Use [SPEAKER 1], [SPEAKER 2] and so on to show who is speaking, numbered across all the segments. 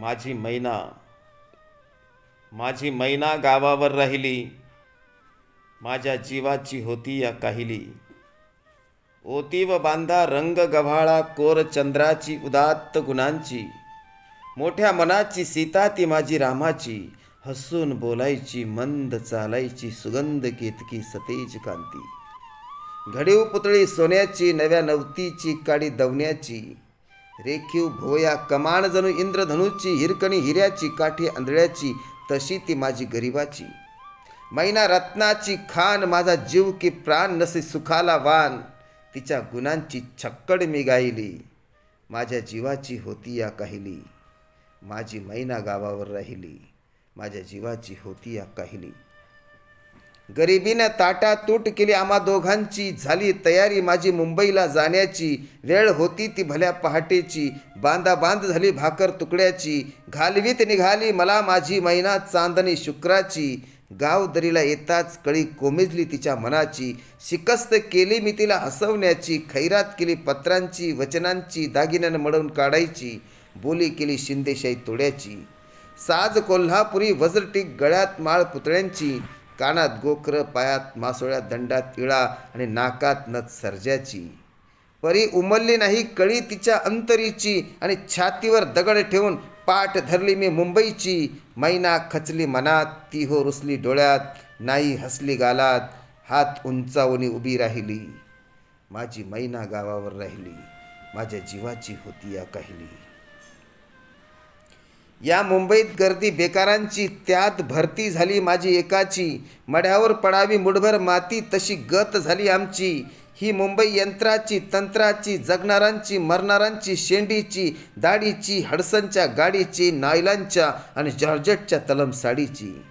[SPEAKER 1] माझी मैना माझी मैना गावावर राहिली माझ्या जीवाची होती या काहिली. ओती व बांधा रंग गव्हाळा कोर चंद्राची उदात्त गुणांची मोठ्या मनाची सीता ती माझी रामाची हसून बोलायची मंद चालायची सुगंध केतकी सतेज कांती. घडीव पुतळी सोन्याची नव्या नवतीची काडी दवण्याची रेखीव भोया कमाण जणू इंद्रधनुची हिरकणी हिऱ्याची काठी आंधळ्याची तशी ती माझी गरिबाची. मैना रत्नाची खान माझा जीव की प्राण नसे सुखाला वान. तिच्या गुणांची छक्कड मी गायली. माझ्या जीवाची होती या काहिली. माझी मैना गावावर राहिली. माझ्या जीवाची होती या काहिली. गरिबीनं ताटातूट केली आम्हा दोघांची. झाली तयारी माझी मुंबईला जाण्याची. वेळ होती ती भल्या पहाटेची. बांधा बांध झाली भाकर तुकड्याची. घालवीत निघाली मला माझी महिना चांदणी शुक्राची. गाव दरीला येताच कळी कोमेजली तिच्या मनाची. शिकस्त केली मी तिला हसवण्याची. खैरात केली पत्रांची वचनांची दागिन्यानं मळवून काढायची. बोली केली शिंदेशाही तोड्याची. साज कोल्हापुरी वज्रटीक गळ्यात माळ पुतळ्यांची. कानात गोखरं पायात मासोळ्यात दंडात इळा आणि नाकात नथ सर्जाची परी उमलली नाही कळी तिच्या अंतरीची आणि छातीवर दगड ठेवून पाठ धरली मी मुंबईची. मैना खचली मनात ती हो रुसली डोळ्यात नाही हसली गालात हात उंचावणी उभी राहिली. माझी मैना गावावर राहिली माझ्या जीवाची होती या काहिली. या मुंबईत गर्दी बेकारांची त्यात भरती झाली माझी एकाची. मढ्यावर पडावी मुठभर माती तशी गत झाली आमची. ही मुंबई यंत्राची तंत्राची जगणारांची मरणारांची शेंडीची दाढीची हडसनच्या गाडीची नायलांच्या आणि जॉर्जेटच्या तलम साडीची.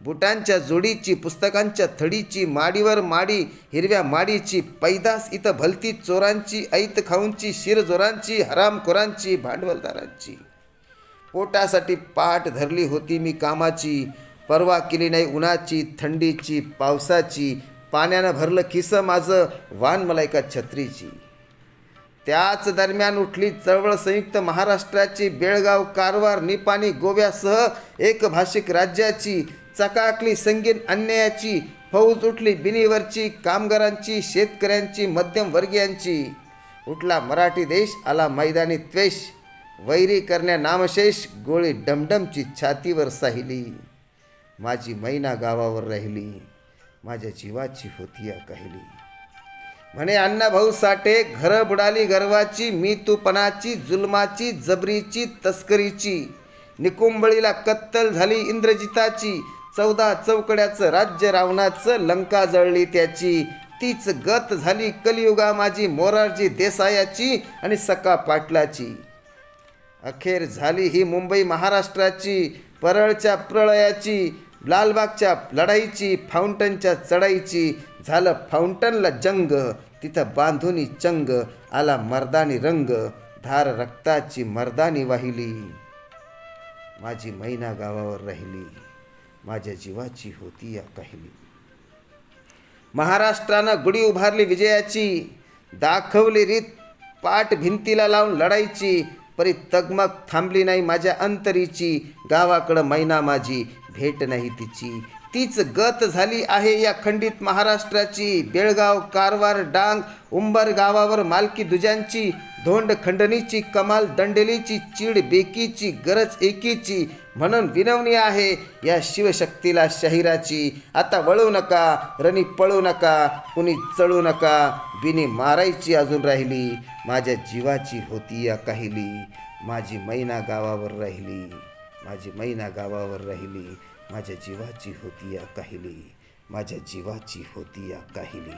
[SPEAKER 1] बुटांच्या जोडीची पुस्तकांच्या थडीची माडीवर माडी हिरव्या माडीची पैदास इथं भलती चोरांची ऐत खाऊंची शिरजोरांची हरामखोरांची भांडवलदारांची. पोटासाठी पाठ धरली होती मी कामाची. परवा केली नाही उन्हाची थंडीची पावसाची. पाण्यानं भरलं खिसं माझं वान मलायका छत्रीची. त्याच दरम्यान उठली चळवळ संयुक्त महाराष्ट्राची बेळगाव कारवार निपाणी गोव्यासह एक भाषिक राज्याची. चकाकली संगीन अन्यायाची फौज उठली बिनीवरची कामगारांची शेतकऱ्यांची मध्यमवर्गीयांची. उठला मराठी देश आला मैदानी त्वेष वैरी करण्या नामशेष गोळी डमडमची छातीवर साहिली. माझी मैना गावावर राहिली माझ्या जीवाची होती या काहिली. म्हणे अण्णा भाऊ साठे घरं बुडाली गर्वाची मी तूपणाची जुलमाची जबरीची तस्करीची. निकुंबळीला कत्तल झाली इंद्रजिताची चौदा चौकड्याचं राज्य रावणाचं लंका जळली त्याची. तीच गत झाली कलियुगा माझी मोरारजी देसायाची आणि सका पाटलाची. अखेर झाली ही मुंबई महाराष्ट्राची परळच्या प्रळयाची लालबागच्या लढाईची फाउंटनच्या चढाईची. झालं फाउंटनला जंग तिथं बांधुनी चंग आला मर्दानी रंग धार रक्ताची मर्दानी वाहिली. माझी मैना गावावर राहिली माझ्या जीवाची होती या काहिली. महाराष्ट्रानं गुढी उभारली विजयाची दाखवली रीत पाठ भिंतीला लावून लढायची परी तगमग थांबली नाही माझ्या अंतरीची. गावाकडं मैना माझी भेट नाही तिची. तीच गत झाली आहे या खंडित महाराष्ट्राची. बेळगाव कारवार डांग उंबर गावावर मालकी दुजांची. धोंड खंडणीची कमाल दंडेलीची चीड बेकीची गरज एकीची म्हणून विनवणी आहे या शिवशक्तीला शहिराची. आता वळू नका रणी पळू नका कुणी चळू नका बिनी मारायची अजून राहिली. माझ्या जीवाची होती या काहिली माझी मैना गावावर राहिली माझी मैना गावावर राहिली माझ्या जीवाची होती या काहिली माझ्या जीवाची होती या काहिली.